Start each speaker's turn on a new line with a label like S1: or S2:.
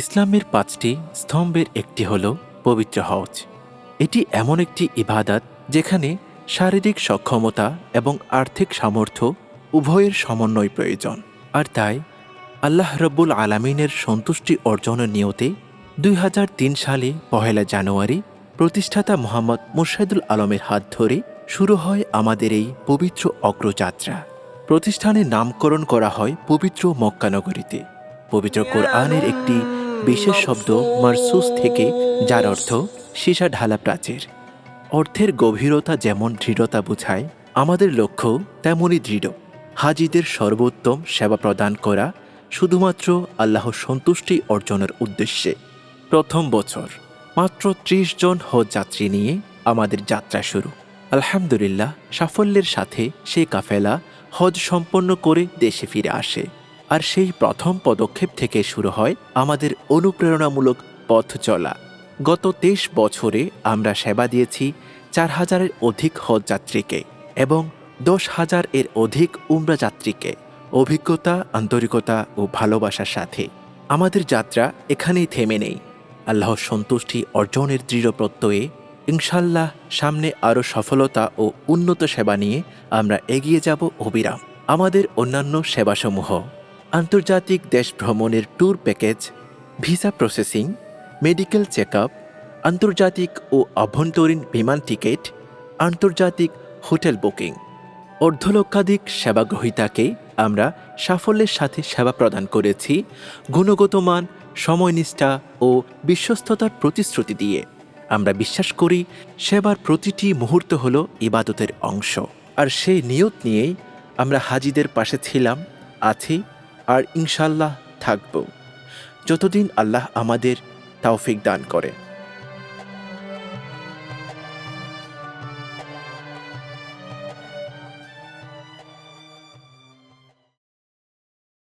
S1: ইসলামের পাঁচটি স্তম্ভের একটি হল পবিত্র হজ। এটি এমন একটি ইবাদাত যেখানে শারীরিক সক্ষমতা এবং আর্থিক সামর্থ্য উভয়ের সমন্বয় প্রয়োজন। আর তাই আল্লাহ রব্বুল আলামিনের সন্তুষ্টি অর্জনের নিয়তে দুই হাজার তিন সালে পহেলা জানুয়ারি প্রতিষ্ঠাতা মোহাম্মদ মুর্শাদুল আলমের হাত ধরে শুরু হয় আমাদের এই পবিত্র অগ্রযাত্রা। প্রতিষ্ঠানের নামকরণ করা হয় পবিত্র মক্কানগরীতে পবিত্র কোরআনের একটি বিশেষ শব্দ মারসুস থেকে, যার অর্থ সীসা ঢালা প্রাচীর। অর্থের গভীরতা যেমন দৃঢ়তা বোঝায়, আমাদের লক্ষ্য তেমনই দৃঢ়। হাজিদের সর্বোত্তম সেবা প্রদান করা শুধুমাত্র আল্লাহর সন্তুষ্টি অর্জনের উদ্দেশ্যে। প্রথম বছর, মাত্র ত্রিশ জন হজ যাত্রী নিয়ে আমাদের যাত্রা শুরু। আলহামদুলিল্লাহ, সাফল্যের সাথে সেই কাফেলা হজ সম্পন্ন করে দেশে ফিরে আসে। আর সেই প্রথম পদক্ষেপ থেকে শুরু হয় আমাদের অনুপ্রেরণামূলক পথ চলা। গত তেইশ বছরে আমরা সেবা দিয়েছি চার হাজারের অধিক হজ যাত্রীকে এবং দশ হাজার এর অধিক উমরা যাত্রীকে অভিজ্ঞতা, আন্তরিকতা ও ভালোবাসার সাথে। আমাদের যাত্রা এখানেই থেমে নেই। আল্লাহর সন্তুষ্টি অর্জনের দৃঢ় প্রত্যয়ে ইনশাল্লাহ সামনে আরও সফলতা ও উন্নত সেবা নিয়ে আমরা এগিয়ে যাব অবিরাম। আমাদের অন্যান্য সেবাসমূহ আন্তর্জাতিক দেশ ভ্রমণের tour package, visa processing, medical check আন্তর্জাতিক ও অভ্যন্তরীণ বিমান টিকিট, আন্তর্জাতিক হোটেল বুকিং। অর্ধলক্ষাধিক সেবাগ্রহীতাকে আমরা সাফল্যের সাথে সেবা প্রদান করেছি গুণগত মান, সময়নিষ্ঠা ও বিশ্বস্ততার প্রতিশ্রুতি দিয়ে। আমরা বিশ্বাস করি সেবার প্রতিটি মুহূর্ত হল ইবাদতের অংশ। আর সেই নিয়ত নিয়েই আমরা হাজিদের পাশে ছিলাম, আছি আর ইনশাল্লাহ থাকব। যতদিন আল্লাহ আমাদের তাওফিক দান করে।